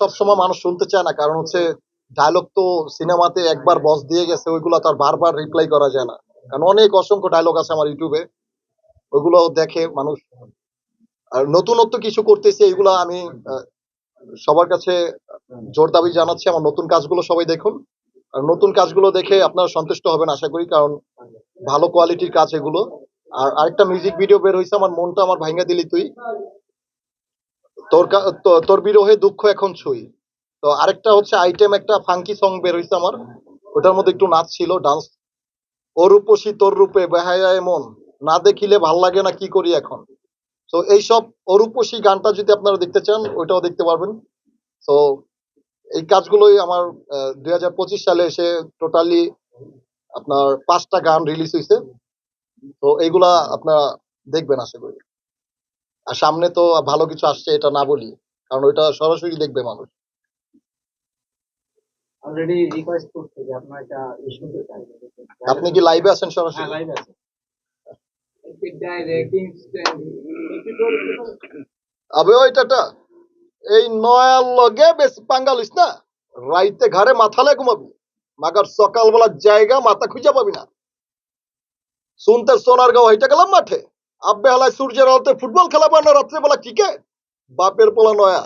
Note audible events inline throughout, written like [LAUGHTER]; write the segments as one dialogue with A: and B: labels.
A: সবসময় মানুষ শুনতে চায় না, কারণ হচ্ছে ডায়লগ তো সিনেমাতে একবার বস দিয়ে গেছে, ওইগুলো তো আর বারবার রিপ্লাই করা যায় না। কারণ অনেক অসংখ্য ডায়লগ আছে আমার ইউটিউবে ওইগুলো দেখে মানুষ আর নতুনত্ব কিছু করতেছি এগুলো আমি সবার কাছে জোর দাবি জানাচ্ছি, আমার নতুন কাজগুলো সবাই দেখুন। আর নতুন কাজগুলো দেখে আপনারা সন্তুষ্ট হবেন, আশা করি, কারণ ভালো কোয়ালিটির কাজ এগুলো। আর আরেকটা মিউজিক ভিডিও বের হয়েছে, আমার মনটা আমার ভাঙ্গা দিলি তুই। তোর তোর বিরহে দুঃখ এখন ছুই। তো আরেকটা হচ্ছে আইটেম একটা ফাঙ্কি সং বের হয়েছে আমার। ওটার মধ্যে একটু নাচ ছিল ডান্স ও রূপসী, তোর রূপে বেহায় মন। না দেখিলে ভালো লাগে না, কি করি এখন? তো এইসব অরূপসী গানটা যদি আপনারা দেখতে চান, ওইটাও দেখতে পারবেন। তো এই কাজগুলোই আমার দুই হাজার পঁচিশ সালে এসে টোটালি আপনার পাঁচটা গান রিলিজ হয়েছে তো এইগুলা আপনারা দেখবেন, আশা করি। আর সামনে তো ভালো কিছু আসছে এটা না বলি। কারণ ওইটা সরাসরি দেখবে মানুষ।
B: অলরেডি রিকোয়েস্ট করছে যে আপনার একটা ই
A: আপনি কি লাইভে আছেন সরাসরি?
B: হ্যাঁ লাইভ
A: আবে ওইটাটা এই নয়ার লগে বেশি পাঙ্গা লইস না? রাইতে ঘরে মাথালে ঘুমাবি। মাগার সকালবেলা জায়গা মাথা খুঁজে পাবি না। শুনতে সোনার গাঁও হইতে গেলাম মাঠে। আব্বে হালায় সূর্যের আলোতে ফুটবল খেলাবো না রাত্রেবেলা ক্রিকেট বাপের পোলা নয়া।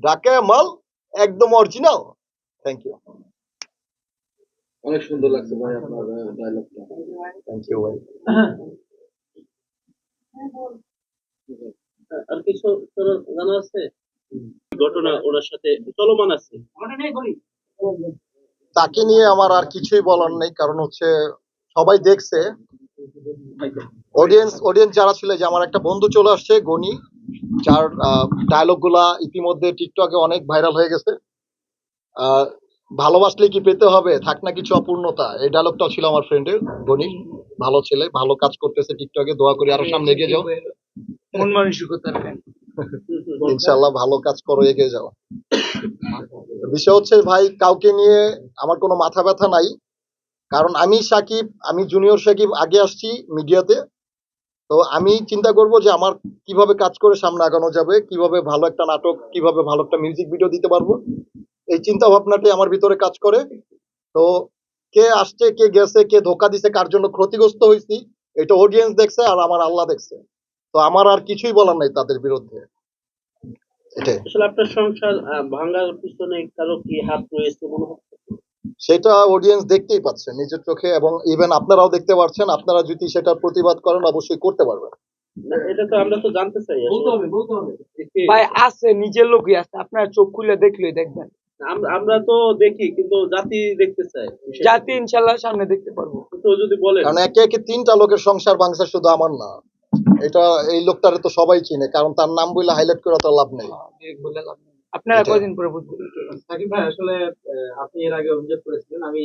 A: ডাকে মাল একদম অরিজিনাল থ্যাংক ইউ
C: অনেক সুন্দর লাগছে ভাই আপনার ডায়লগটা
A: থ্যাংক ইউ ভাই। [COUGHS]
D: আর কিছু তোর জানা আছে? ঘটনা ওনার সাথে চলমান আছে।
A: তাকে নিয়ে আমার আর কিছুই বলার নেই কারণ হচ্ছে সবাই দেখছে। অডিয়েন্স অডিয়েন্স যারা ছিল যে আমার একটা বন্ধু চলে আসছে গনি যার ডায়লগগুলা ইতিমধ্যে টিকটকে অনেক ভাইরাল হয়ে গেছে। ভালোবাসলে কি পেতে হবে? থাক না কিছু অপূর্ণতা। এই ডায়লগটা ছিল আমার ফ্রেন্ডের গনি ভালো ছেলে ভালো কাজ করতেছে টিকটকে দোয়া করি আরও সামনে এগিয়ে যাও।
B: মন মানসিকতার
A: ইনশাল্লাহ ভালো কাজ করো এগিয়ে যাও। বিষয় হচ্ছে ভাই কাউকে নিয়ে আমার কোনো মাথা ব্যথা নাই। কারণ আমি সাকিব, আমি জুনিয়র সাকিব আগে আসছি মিডিয়াতে। তো আমি চিন্তা করব যে আমার কীভাবে কাজ করে সামনে আগানো যাবে, কীভাবে ভালো একটা নাটক, কীভাবে ভালো একটা মিউজিক ভিডিও দিতে পারব। এই চিন্তা ভাবনাটি আমার ভিতরে কাজ করে। তো কে আসছে, কে গেছে, কে ধোকা দিছে, কার জন্য ক্ষতিগ্রস্ত হয়েছি, এটা অডিয়েন্স দেখছে আর আমার আল্লাহ দেখছে। তো আমার আর কিছুই বলার নাই তাদের বিরুদ্ধে।
D: আসলে আপনার সংসার ভাঙার পিছনে কারও কি হাত রয়েছে মনে হচ্ছে
A: সেটা অডিয়েন্স দেখতেই পাচ্ছে নিজের চোখে এবং ইভেন আপনারাও দেখতে পাচ্ছেন আপনারা যদি সেটার প্রতিবাদ করেন অবশ্যই করতে পারবেন।
D: এটা তো আমরা তো জানতে চাই।
B: বলতে হবে বলতে হবে।
E: ভাই আছে নিজের লোকই আছে আপনার চোখ খুলে দেখলেই দেখবেন।
D: আমরা তো দেখি কিন্তু জাতি দেখতে চাই
E: জাতি ইনশাল্লাহ সামনে দেখতে পারব।
D: তো যদি বলেন।
A: কারণ একে একে তিনটা লোকের সংসার ভাঙছে শুধু আমার না। এটা এই লোকটারে তো সবাই চিনে কারণ তার নাম বলে হাইলাইট করা তো লাভ নেই।
E: বলে লাভ নেই। আপনারা। কয়দিন পরে বুঝবেন
B: সাকিব ভাই আসলে আপনি এর আগে অভিযোগ করেছিলেন আমি